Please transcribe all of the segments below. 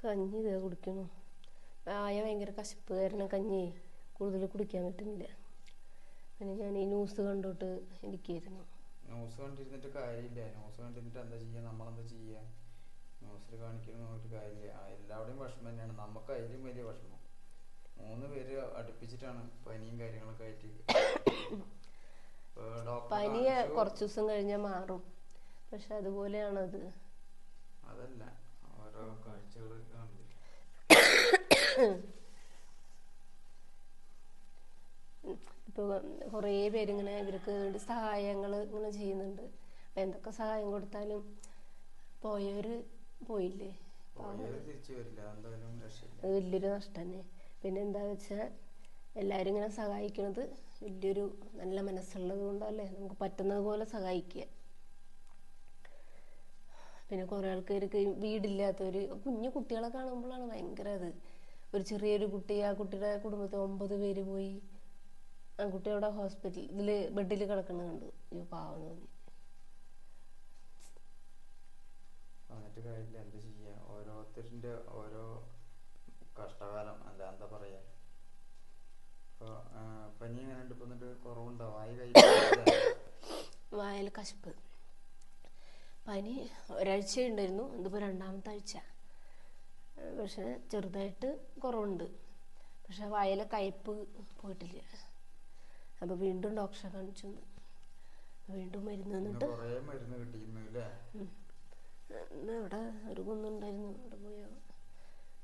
കഞ്ഞി ഇതേ കുടിക്കണു. ആയ ഭയങ്കര കശപ്പ് കാരണം കഞ്ഞി കൂടുതൽ കുടിക്കാൻ പറ്റുന്നില്ല. പിന്നെ ഞാൻ ഈ ന്യൂസ് കണ്ടോട്ട് ഇരിക്കായിരുന്നു. ന്യൂസ് കണ്ടിരുന്നിട്ട് കാര്യമില്ല. ന്യൂസ് കണ്ടിരുന്നിട്ട് എന്താ നമ്മളെന്താ ന്യൂസിൽ കാണിക്കുന്ന കാര്യമില്ല. എല്ലാവരുടെയും വിഷമം തന്നെയാണ്. നമുക്ക് അതിലും വലിയ വിഷമം. മൂന്ന് പേര് അടുപ്പിച്ചിട്ടാണ് പനിയും കാര്യങ്ങളൊക്കെ ആയിട്ട് പനി കുറച്ച് ദിവസം കഴിഞ്ഞാൽ മാറും. പക്ഷെ അതുപോലെയാണത്. അതല്ല ഓരോ കാഴ്ചകൾ കാണില്ല ഇപ്പോൾ കുറേ പേരിങ്ങനെ ഇവർക്ക് വേണ്ടി സഹായങ്ങൾ ഇങ്ങനെ ചെയ്യുന്നുണ്ട്. അപ്പം എന്തൊക്കെ സഹായം കൊടുത്താലും പോയവര് പോയില്ലേ? അത് വലിയൊരു നഷ്ടം തന്നെ പിന്നെ എന്താ വെച്ചാൽ എല്ലാവരും ഇങ്ങനെ സഹായിക്കുന്നത് വലിയൊരു നല്ല മനസ്സുള്ളത് കൊണ്ടല്ലേ നമുക്ക് പറ്റുന്നത് പോലെ സഹായിക്കുക പിന്നെ കുറേ ആൾക്കാർക്ക് വീടില്ലാത്തവർ കുഞ്ഞു കുട്ടികളെ കാണുമ്പോഴാണ് ഭയങ്കര അത് ഒരു ചെറിയൊരു കുട്ടി ആ കുട്ടിയുടെ കുടുംബത്തിൽ ഒമ്പത് പേര് പോയി. ആ കുട്ടി അവിടെ ഹോസ്പിറ്റലിൽ ഇതിൽ ബെഡിൽ കിടക്കുന്നത് കണ്ടു. അയ്യോ പാവം തോന്നി. എന്നിട്ട് കാര്യമില്ല. എന്താ ചെയ്യാ? ഓരോരുത്തരിന്റെ ഓരോ കഷ്ടകാലം. അല്ല എന്താ പറയാ? ഇപ്പൊ പനി എങ്ങനെ ഉണ്ട് ഇപ്പൊ എന്നിട്ട് കുറവുണ്ടോ? വായി വായൽ കശപ്പ്. പനി ഒരാഴ്ച ഉണ്ടായിരുന്നു ഇതിപ്പോൾ രണ്ടാമത്തെ ആഴ്ച. പക്ഷെ ചെറുതായിട്ട് കുറവുണ്ട്. പക്ഷെ വായലെ കയ്പ്പ് പോയിട്ടില്ല. അപ്പോൾ വീണ്ടും ഡോക്ടറെ കാണിച്ചു. വീണ്ടും മരുന്ന് തന്നിട്ട് അവിടെ ഒരു കുന്നുണ്ടായിരുന്നു. അവിടെ പോയാ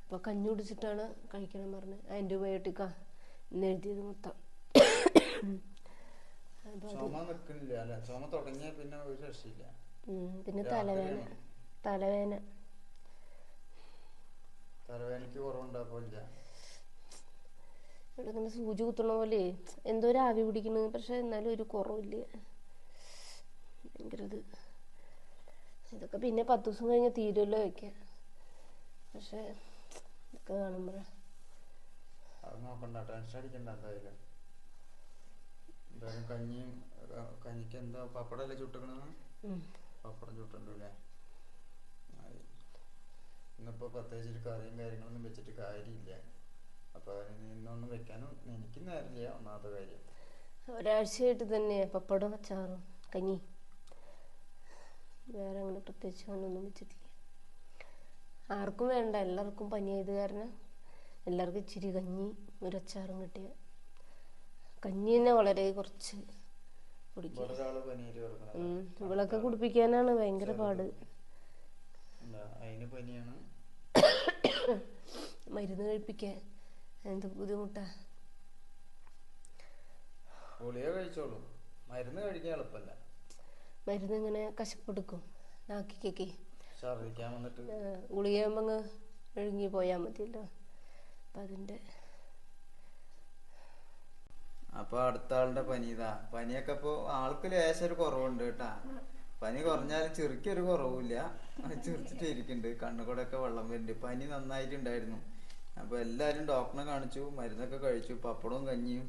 അപ്പോൾ കഞ്ഞി കുടിച്ചിട്ടാണ് കഴിക്കണം പറഞ്ഞത് ആന്റിബയോട്ടിക്കാ ഇന്ന് എഴുതിയത് മൊത്തം. ചുമ നിൽക്കുന്നില്ല അല്ലെ? ചുമ തുടങ്ങിയ പിന്നെ ഒരു രക്ഷയില്ല. പിന്നെ? തലവേദന തലവേദന തലവേദനക്ക് കുറവുണ്ടാവില്ല ഇവിടെ ഇങ്ങനെ സൂചി കുത്തണ പോലെ എന്തോ ഒരു ആവി പിടിക്കുന്നു. പക്ഷെ എന്നാലും ഒരു കുറവില്ല. ഭയങ്കര ഇത്. ഇതൊക്കെ പിന്നെ പത്ത് ദിവസം കഴിഞ്ഞ് തീരുമല്ലോ വയ്ക്കാം പക്ഷെ ഇതൊക്കെ കാണുമ്പോഴേ. അത് നോക്കണ്ട. ടെൻഷൻ അടിക്കണ്ട എന്തായാലും. എന്തായാലും കഞ്ഞിയും ആ, കഞ്ഞിക്ക് എന്താ? പപ്പടല്ലേ ചുട്ടിക്കണെന്ന് പപ്പടം ചുട്ടുണ്ടല്ലേ ആയി. ഇന്നിപ്പോ പ്രത്യേകിച്ച് ഒരു കറിയും കാര്യങ്ങളൊന്നും വെച്ചിട്ട് കാര്യമില്ല. അപ്പൊ അതിന് ഇന്നൊന്നും വെക്കാനും എനിക്ക് നേരില്ല ഒന്നാമത്തെ കാര്യം. ഒരാഴ്ചയായിട്ട് തന്നെ പപ്പടം അച്ചാറും. കഞ്ഞി. വേറെ അങ്ങനെ പ്രത്യേകിച്ച് അങ്ങനെയൊന്നും വെച്ചിട്ടില്ല. ആർക്കും വേണ്ട. എല്ലാവർക്കും പനിയായത് കാരണം എല്ലാവർക്കും ഇച്ചിരി കഞ്ഞി ഒരു അച്ചാറും കിട്ടിയ. കഞ്ഞി തന്നെ വളരെ കുറച്ച്. പനിയായിട്ട് ഇവളൊക്കെ കുടിപ്പിക്കാനാണ് ഭയങ്കര പാട്. മരുന്ന് കഴിപ്പിക്കാൻ എന്ത് ബുദ്ധിമുട്ടാ? ഗുളിക കഴിച്ചോളൂ. മരുന്ന് കഴിക്കാൻ എളുപ്പമല്ല. മരുന്ന് ഇങ്ങനെ കശപ്പെടുക്കും നാക്കിക്കൊക്കെ ഗുളികയാകുമ്പോൾ അങ്ങ് ഒഴുങ്ങി പോയാൽ മതിയല്ലോ. അപ്പം അതിന്റെ അപ്പൊ അടുത്ത ആളുടെ പനി ഇതാ. പനിയൊക്കെ ഇപ്പൊ ആൾക്ക് ലേശം ഒരു കുറവുണ്ട് കേട്ടാ. പനി കുറഞ്ഞാലും ചെറുക്കൊരു കുറവില്ല ചിരിച്ചിട്ട് ഇരിക്കുന്നുണ്ട് കണ്ണുകൂടെ ഒക്കെ വെള്ളം വരുന്നുണ്ട്. പനി നന്നായിട്ടുണ്ടായിരുന്നു. അപ്പൊ എല്ലാരും ഡോക്ടറെ കാണിച്ചു. മരുന്നൊക്കെ കഴിച്ചു. പപ്പടവും കഞ്ഞിയും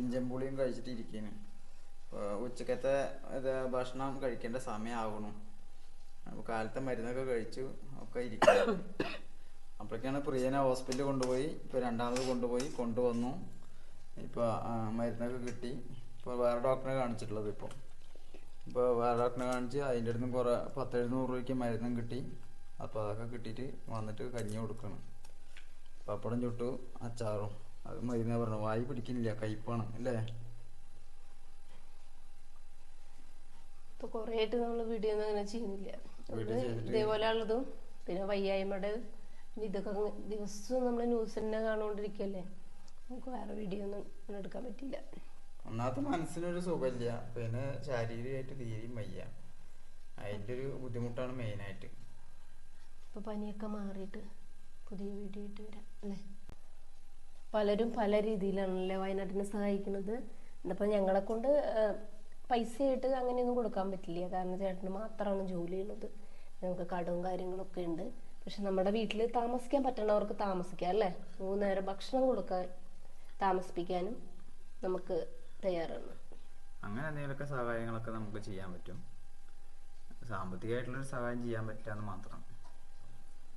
ഇഞ്ചൻ പുളിയും കഴിച്ചിട്ട് ഇരിക്കുന്നു ഉച്ചക്കത്തെ ഭക്ഷണം കഴിക്കേണ്ട സമയമാകണു അപ്പൊ കാലത്തെ മരുന്നൊക്കെ കഴിച്ചു. ഒക്കെ ഇരിക്കും അപ്പോഴേക്കാണ് പ്രിയനെ ഹോസ്പിറ്റലിൽ കൊണ്ടുപോയി. ഇപ്പൊ രണ്ടാമത് കൊണ്ടുപോയി. കൊണ്ടുവന്നു. ഇപ്പൊ ആ, മരുന്നൊക്കെ കിട്ടി. ഇപ്പൊ വേറെ ഡോക്ടറെ കാണിച്ചിട്ടുള്ളത് ഇപ്പൊ. ഇപ്പൊ വേറെ ഡോക്ടറെ കാണിച്ച് അതിന്റെ അടുത്ത് കുറെ പത്ത് എഴുന്നൂറ് രൂപയ്ക്ക് മരുന്നും കിട്ടി. അപ്പൊ അതൊക്കെ കിട്ടിയിട്ട് വന്നിട്ട് കഞ്ഞി കൊടുക്കണം. പപ്പടം ചുട്ടു അച്ചാറും. അത് മരുന്ന് പറഞ്ഞു. വായി പിടിക്കുന്നില്ല കയ്പാണ് അല്ലേ? ഇപ്പൊ കുറേ ആയിട്ട് നമ്മൾ വീഡിയോ ഒന്നും അങ്ങനെ ചെയ്യുന്നില്ല. ഇതേപോലെ ഉള്ളതും പിന്നെ വയ്യായ്മയുടെ ഇതൊക്കെ ദിവസവും നമ്മൾ ന്യൂസ് തന്നെ കാണുകൊണ്ടിരിക്കുകയല്ലേ നമുക്ക് വേറെ വീഡിയോ ഒന്നും എടുക്കാൻ പറ്റില്ല ഒന്നാമത്തെ മനസ്സിനൊരു സുഖമില്ല. പിന്നെ ശാരീരികമായിട്ട് തീരെയും വയ്യ. അതിന്റെ ഒരു ബുദ്ധിമുട്ടാണ് മെയിനായിട്ട്. ഇപ്പോൾ പനിയൊക്കെ മാറിയിട്ട് പുതിയ വീഡിയോ ഇട്ട് വരാം അല്ലേ? പലരും പല രീതിയിലാണല്ലേ വയനാട്ടിനെ സഹായിക്കുന്നത്. ഇന്നിപ്പോൾ ഞങ്ങളെ കൊണ്ട് പൈസയായിട്ട് അങ്ങനെയൊന്നും കൊടുക്കാൻ പറ്റില്ല. കാരണം ചേട്ടന് മാത്രമാണ് ജോലി ഉള്ളത്. ഞങ്ങൾക്ക് കടവും കാര്യങ്ങളൊക്കെ ഉണ്ട്. പക്ഷെ നമ്മുടെ വീട്ടിൽ താമസിക്കാൻ പറ്റണവർക്ക് താമസിക്കാം അല്ലേ? മൂന്നേരം ഭക്ഷണം കൊടുക്കാൻ താമസിപ്പിക്കാനും നമുക്ക് തയ്യാറാണ്. അങ്ങനെ എന്തെങ്കിലുമൊക്കെ സഹായങ്ങളൊക്കെ നമുക്ക് ചെയ്യാൻ പറ്റും. സാമ്പത്തികമായിട്ടുള്ളൊരു സഹായം ചെയ്യാൻ പറ്റില്ല എന്ന് മാത്രം.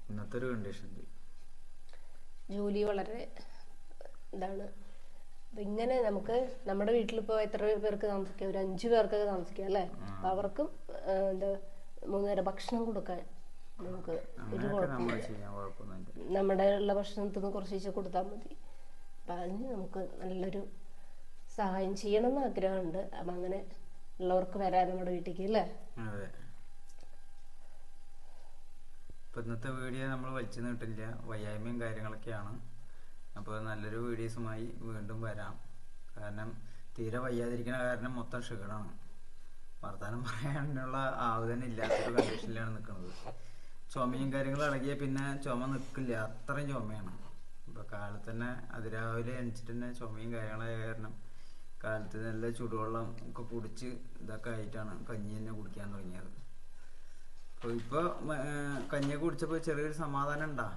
ഇന്നത്തെ ഒരു കണ്ടീഷനിൽ ജോലി വളരെ ഇതാണ്. ഇങ്ങനെ നമുക്ക് നമ്മുടെ വീട്ടിലിപ്പോ എത്ര പേർക്ക് താമസിക്കാം? ഒരു അഞ്ചു പേർക്കൊക്കെ താമസിക്കാം അല്ലേ? അവർക്കും എന്താ മൂന്നേര ഭക്ഷണം കൊടുക്കാൻ നമുക്ക് ഒരു കുഴപ്പമില്ല. നമ്മുടെ ഉള്ള ഭക്ഷണത്തിൽ നിന്ന് കുറച്ച് കൊടുത്താൽ മതി. അപ്പം നമുക്ക് നല്ലൊരു സഹായം ചെയ്യണമെന്ന് ആഗ്രഹമുണ്ട്. അപ്പം അങ്ങനെ ഉള്ളവർക്ക് വരാൻ നമ്മുടെ വീട്ടിലേക്ക് അല്ലേ? ഇപ്പം ഇന്നത്തെ വീഡിയോ നമ്മൾ വലിച്ചു നീട്ടില്ല. വയ്യായ്മയും കാര്യങ്ങളൊക്കെയാണ്. അപ്പോൾ നല്ലൊരു വീഡിയോസുമായി വീണ്ടും വരാം. കാരണം തീരെ വയ്യാതിരിക്കണ കാരണം മൊത്തം ക്ഷീണമാണ്. വർത്തമാനം പറയാനുള്ള ആവുതന്നെ ഇല്ലാത്തൊരു കണ്ടീഷനിലാണ് നിൽക്കുന്നത്. ചുമയും കാര്യങ്ങളും ഇളകിയാൽ പിന്നെ ചുമ നിൽക്കില്ല. അത്രയും ചുമയാണ്. ഇപ്പൊ കാലത്ത് തന്നെ അതിരാവിലെ എണിച്ചിട്ട് തന്നെ ചുമയും കാര്യങ്ങളായ കാരണം കാലത്ത് നല്ല ചൂടുവെള്ളം ഒക്കെ കുടിച്ച് ഇതൊക്കെ ആയിട്ടാണ് കഞ്ഞി തന്നെ കുടിക്കാൻ തുടങ്ങിയത്. അപ്പൊ ഇപ്പൊ കഞ്ഞി കുടിച്ചപ്പോൾ ചെറിയൊരു സമാധാനം ഉണ്ടാ?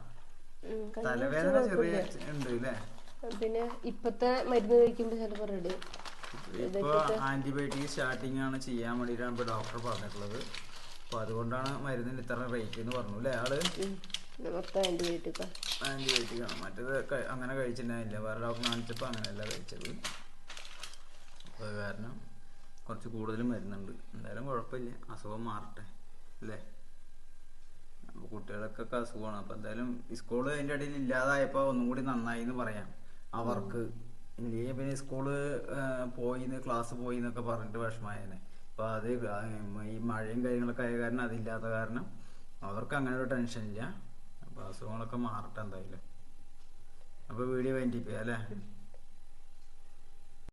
തലവേദന ചെറിയ ഉണ്ട് അല്ലേ പിന്നെ ഇപ്പത്തെ മരുന്ന് കഴിക്കുമ്പോൾ ചിലപ്പോൾ റെഡി. ഇപ്പൊ ആന്റിബയോട്ടിക് സ്റ്റാർട്ടിങ് ആണ് ചെയ്യാൻ വേണ്ടിയിട്ടാണ് ഇപ്പൊ ഡോക്ടർ പറഞ്ഞിട്ടുള്ളത്. അപ്പൊ അതുകൊണ്ടാണ് മരുന്നിന് ഇത്ര റേറ്റ് എന്ന് പറഞ്ഞു അല്ലേ ആൾ? മൊത്തം ആന്റിബയോട്ടിക്ക ആന്റിബയോട്ടിക് ആണ് അങ്ങനെ കഴിച്ചിട്ടുണ്ടായില്ല വേറെ ഡോക്ടർ കാണിച്ചപ്പോൾ അങ്ങനെയല്ല കഴിച്ചത്. അപ്പോൾ കാരണം കുറച്ച് കൂടുതൽ മരുന്നുണ്ട് എന്തായാലും കുഴപ്പമില്ല. അസുഖം മാറട്ടെ അല്ലേ? അപ്പോൾ കുട്ടികൾക്കൊക്കെ അസുഖമാണ്. അപ്പോൾ എന്തായാലും സ്കൂൾ അതിന്റെ ഇടയിൽ ഇല്ലാതായപ്പോൾ ഒന്നും കൂടി നന്നായി എന്ന് പറയാം. അവർക്ക് ഇല്ലെങ്കിൽ പിന്നെ സ്കൂൾ പോയിന്ന് ക്ലാസ് പോയി എന്നൊക്കെ പറഞ്ഞിട്ട് വിഷമായേനെ അപ്പോൾ അത് ഈ മഴയും കാര്യങ്ങളൊക്കെ ആയ കാരണം അതില്ലാത്ത കാരണം അവർക്ക് അങ്ങനെ ഒരു ടെൻഷൻ ഇല്ല അസുഖങ്ങളൊക്കെ മാറട്ടെ എന്തായാലും. അപ്പൊ വീഡിയോ വേണ്ടി അല്ലേ?